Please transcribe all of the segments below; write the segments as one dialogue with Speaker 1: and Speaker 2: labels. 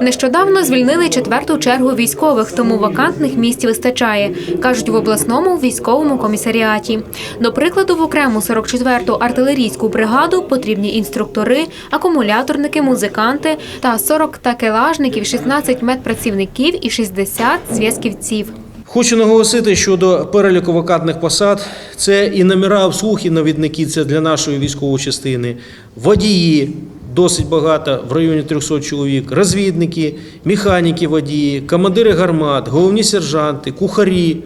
Speaker 1: Нещодавно звільнили четверту чергу військових, тому вакантних місць вистачає, кажуть в обласному військовому комісаріаті. До прикладу, в окрему 44-ту артилерійську бригаду потрібні інструктори, акумуляторники, музиканти та 40 такелажників, 16 медпрацівників і 60 зв'язківців.
Speaker 2: Хочу наголосити щодо переліку вакантних посад. Це і номера обслуг, і навідники, це для нашої військової частини, водії, досить багато, в районі 300 чоловік, розвідники, механіки водії, командири гармат, головні сержанти, кухарі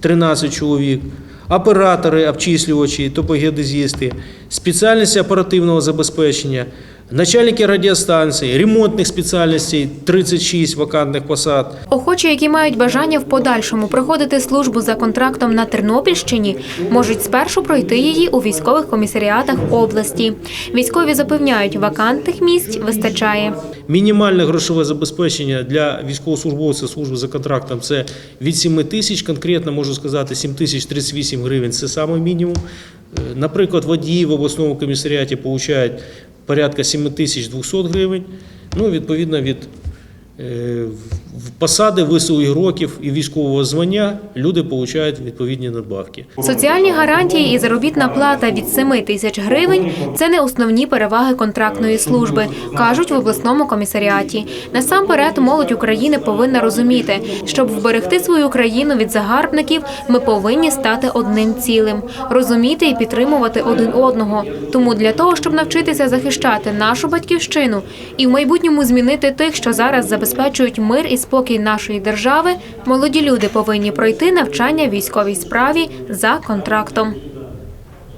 Speaker 2: 13 чоловік, оператори, обчислювачі, топогеодезісти, спеціальності оперативного забезпечення, начальники радіостанцій, ремонтних спеціальностей 36 вакантних посад.
Speaker 1: Охочі, які мають бажання в подальшому проходити службу за контрактом на Тернопільщині, можуть спершу пройти її у військових комісаріатах області. Військові запевняють, вакантних місць вистачає.
Speaker 2: Мінімальне грошове забезпечення для військовослужбовця служби за контрактом це від 7 тисяч, конкретно можу сказати 7 тисяч 38 гривень це саме мінімум. Е, Наприклад, водії в обласному комісаріаті отримують порядка 7 тисяч 200 гривень. Ну, відповідно, від в- посади високих років і військового звання люди отримують відповідні надбавки.
Speaker 1: Соціальні гарантії і заробітна плата від 7 тисяч гривень це не основні переваги контрактної служби, кажуть в обласному комісаріаті. Насамперед, молодь України повинна розуміти, щоб вберегти свою країну від загарбників, ми повинні стати одним цілим, розуміти і підтримувати один одного. Тому для того, щоб навчитися захищати нашу батьківщину і в майбутньому змінити тих, що зараз забезпечують мир і спокій нашої держави, молоді люди повинні пройти навчання військовій справі за контрактом.